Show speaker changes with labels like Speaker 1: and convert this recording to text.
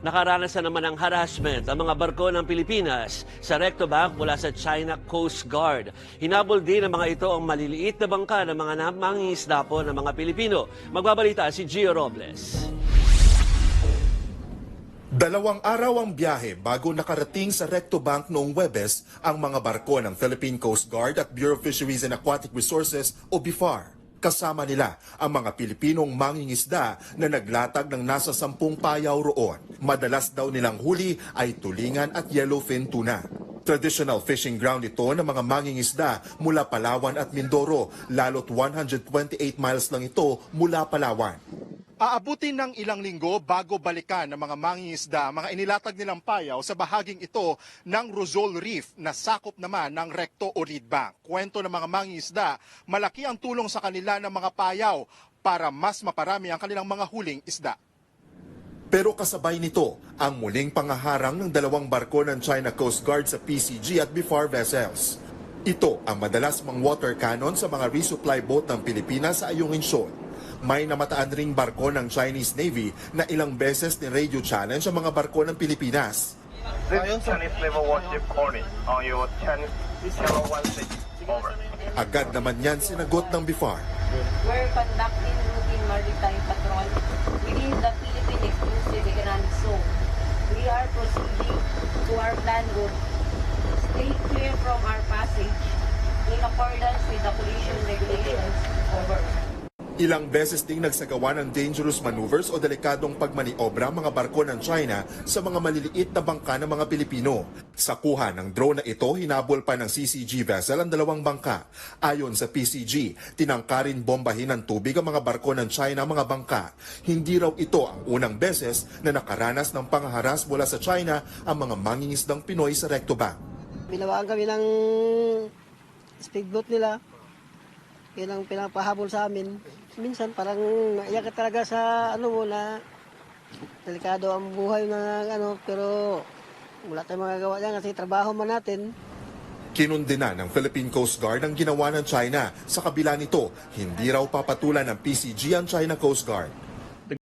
Speaker 1: Nakaranas na naman ng harassment ang mga barko ng Pilipinas sa recto bank mula sa China Coast Guard. Hinabol din ng mga ito ang maliliit na bangka ng mga mangingisda po ng mga Pilipino. Magbabalita si Gio Robles.
Speaker 2: Dalawang araw ang biyahe bago nakarating sa Recto Bank noong Webes ang mga barko ng Philippine Coast Guard at Bureau of Fisheries and Aquatic Resources o BIFAR. Kasama nila ang mga Pilipinong mangingisda na naglatag ng nasa sampung payaw roon. Madalas daw nilang huli ay tulingan at yellowfin tuna. Traditional fishing ground ito ng mga mangingisda mula Palawan at Mindoro, lalo't 128 miles lang ito mula Palawan. Aabutin ng ilang linggo bago balikan ng mga mangingisda mga inilatag nilang payaw sa bahaging ito ng Rosol Reef na sakop naman ng Recto o Reed Bank. Kwento ng mga mangingisda, malaki ang tulong sa kanila ng mga payaw para mas maparami ang kanilang mga huling isda. Pero kasabay nito ang muling pangaharang ng dalawang barko ng China Coast Guard sa PCG at BIFAR vessels. Ito ang madalas mang water cannon sa mga resupply boat ng Pilipinas sa Ayungin Shoal. May namataan ring barko ng Chinese Navy na ilang beses ni radio challenge ang mga barko ng Pilipinas.
Speaker 3: This is Chinese naval warship Corny on your Chinese channel 16. Over.
Speaker 2: Agad naman yan sinagot ng BIFAR.
Speaker 4: We're conducting routine maritime patrol within the Philippine Exclusive Economic Zone. We are proceeding to our planned route. Stay clear from our passage accordance with the collision regulations. Over.
Speaker 2: Ilang beses ding nagsagawa ng dangerous maneuvers o delikadong pagmaniobra ang mga barko ng China sa mga maliliit na bangka ng mga Pilipino. Sa kuha ng drone na ito, hinabol pa ng CCG vessel ang dalawang bangka. Ayon sa PCG, tinangkarin bombahin ng tubig ang mga barko ng China mga bangka. Hindi raw ito ang unang beses na nakaranas ng pangaharas mula sa China ang mga mangingisdang Pinoy sa Recto Bank.
Speaker 5: Binawaan kami ng speedboat nila. Yun ang pinapahabol sa amin. Minsan parang naiyak ka talaga sa ano mo na delikado ang buhay na ano pero wala tayong magagawa dyan kasi trabaho man natin.
Speaker 2: Kinundina ng Philippine Coast Guard ang ginawa ng China. Sa kabila nito, hindi raw papatulan ng PCG ang China Coast Guard.